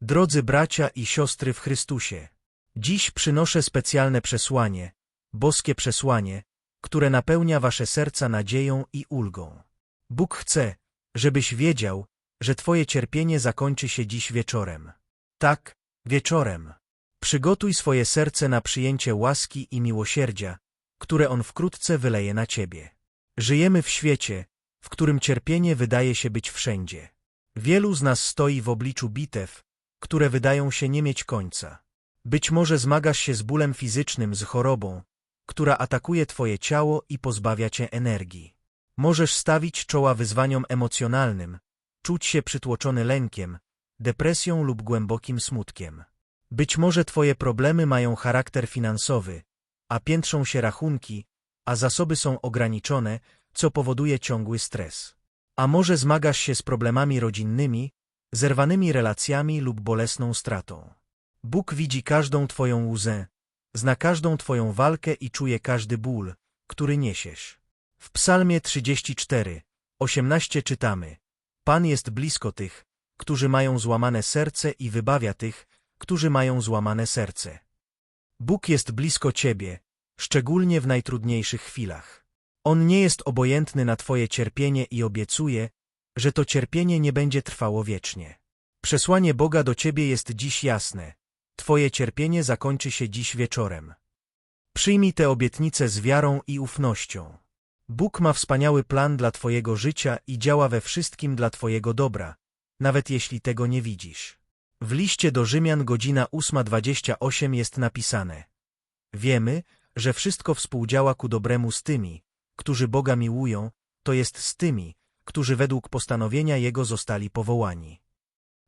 Drodzy bracia i siostry w Chrystusie, dziś przynoszę specjalne przesłanie, boskie przesłanie, które napełnia wasze serca nadzieją i ulgą. Bóg chce, żebyś wiedział, że twoje cierpienie zakończy się dziś wieczorem. Tak, wieczorem. Przygotuj swoje serce na przyjęcie łaski i miłosierdzia, które On wkrótce wyleje na ciebie. Żyjemy w świecie, w którym cierpienie wydaje się być wszędzie. Wielu z nas stoi w obliczu bitew, które wydają się nie mieć końca. Być może zmagasz się z bólem fizycznym, z chorobą, która atakuje twoje ciało i pozbawia cię energii. Możesz stawić czoła wyzwaniom emocjonalnym, czuć się przytłoczony lękiem, depresją lub głębokim smutkiem. Być może twoje problemy mają charakter finansowy, a piętrzą się rachunki, a zasoby są ograniczone, co powoduje ciągły stres. A może zmagasz się z problemami rodzinnymi, zerwanymi relacjami lub bolesną stratą. Bóg widzi każdą twoją łzę, zna każdą twoją walkę i czuje każdy ból, który niesiesz. W psalmie 34, 18 czytamy Pan jest blisko tych, którzy mają złamane serce i wybawia tych, którzy mają złamane serce. Bóg jest blisko ciebie, szczególnie w najtrudniejszych chwilach. On nie jest obojętny na twoje cierpienie i obiecuje, że to cierpienie nie będzie trwało wiecznie. Przesłanie Boga do ciebie jest dziś jasne. Twoje cierpienie zakończy się dziś wieczorem. Przyjmij tę obietnicę z wiarą i ufnością. Bóg ma wspaniały plan dla twojego życia i działa we wszystkim dla twojego dobra, nawet jeśli tego nie widzisz. W liście do Rzymian godzina 8.28 jest napisane Wiemy, że wszystko współdziała ku dobremu z tymi, którzy Boga miłują, to jest z tymi, którzy według postanowienia Jego zostali powołani.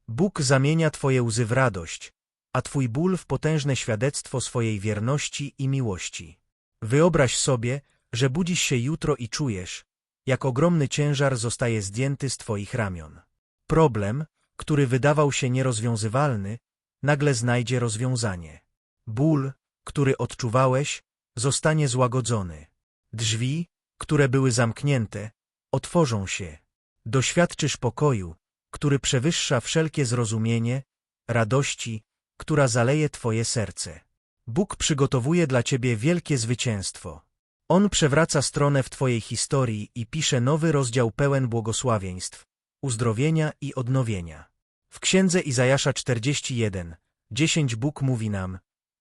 Bóg zamienia Twoje łzy w radość, a Twój ból w potężne świadectwo swojej wierności i miłości. Wyobraź sobie, że budzisz się jutro i czujesz, jak ogromny ciężar zostaje zdjęty z Twoich ramion. Problem, który wydawał się nierozwiązywalny, nagle znajdzie rozwiązanie. Ból, który odczuwałeś, zostanie złagodzony. Drzwi, które były zamknięte, otworzą się. Doświadczysz pokoju, który przewyższa wszelkie zrozumienie, radości, która zaleje Twoje serce. Bóg przygotowuje dla Ciebie wielkie zwycięstwo. On przewraca stronę w Twojej historii i pisze nowy rozdział pełen błogosławieństw, uzdrowienia i odnowienia. W księdze Izajasza 41, 10 Bóg mówi nam,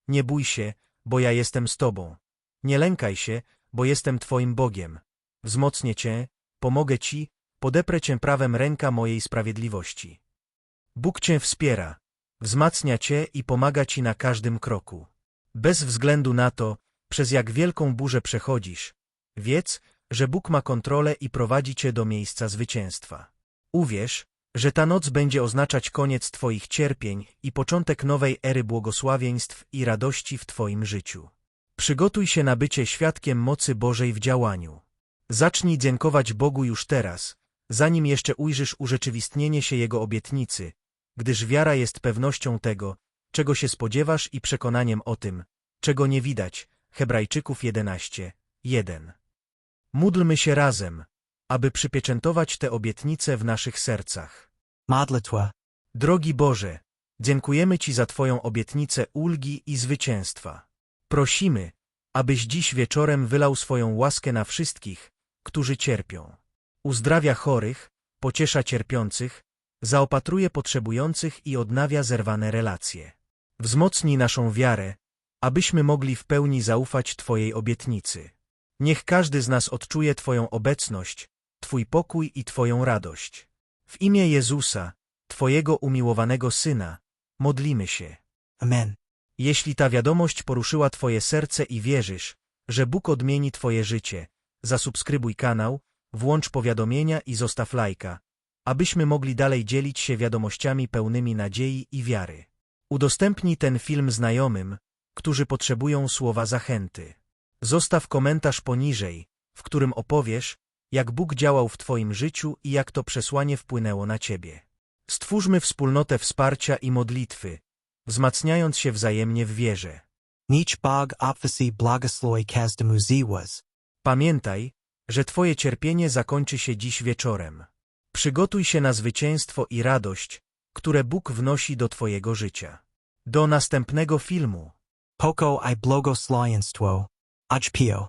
nie bój się, bo ja jestem z Tobą. Nie lękaj się, bo jestem Twoim Bogiem. Wzmocnię Cię, pomogę Ci, podeprę Cię prawem ręka mojej sprawiedliwości. Bóg Cię wspiera, wzmacnia Cię i pomaga Ci na każdym kroku. Bez względu na to, przez jak wielką burzę przechodzisz, wiedz, że Bóg ma kontrolę i prowadzi Cię do miejsca zwycięstwa. Uwierz, że ta noc będzie oznaczać koniec Twoich cierpień i początek nowej ery błogosławieństw i radości w Twoim życiu. Przygotuj się na bycie świadkiem mocy Bożej w działaniu. Zacznij dziękować Bogu już teraz, zanim jeszcze ujrzysz urzeczywistnienie się Jego obietnicy, gdyż wiara jest pewnością tego, czego się spodziewasz i przekonaniem o tym, czego nie widać. Hebrajczyków 11, 1. Módlmy się razem, aby przypieczętować te obietnice w naszych sercach. Modlitwa. Drogi Boże, dziękujemy Ci za Twoją obietnicę ulgi i zwycięstwa. Prosimy, abyś dziś wieczorem wylał swoją łaskę na wszystkich, którzy cierpią. Uzdrawia chorych, pociesza cierpiących, zaopatruje potrzebujących i odnawia zerwane relacje. Wzmocnij naszą wiarę, abyśmy mogli w pełni zaufać Twojej obietnicy. Niech każdy z nas odczuje Twoją obecność, Twój pokój i Twoją radość. W imię Jezusa, Twojego umiłowanego Syna, modlimy się. Amen. Jeśli ta wiadomość poruszyła Twoje serce i wierzysz, że Bóg odmieni Twoje życie, zasubskrybuj kanał, włącz powiadomienia i zostaw lajka, abyśmy mogli dalej dzielić się wiadomościami pełnymi nadziei i wiary. Udostępnij ten film znajomym, którzy potrzebują słowa zachęty. Zostaw komentarz poniżej, w którym opowiesz, jak Bóg działał w Twoim życiu i jak to przesłanie wpłynęło na Ciebie. Stwórzmy wspólnotę wsparcia i modlitwy, wzmacniając się wzajemnie w wierze. Nietzsche Bog Opfasi Blagasloi Kazdemu was. Pamiętaj, że Twoje cierpienie zakończy się dziś wieczorem. Przygotuj się na zwycięstwo i radość, które Bóg wnosi do Twojego życia. Do następnego filmu. Poko i błogosławieństwo. Aćpio.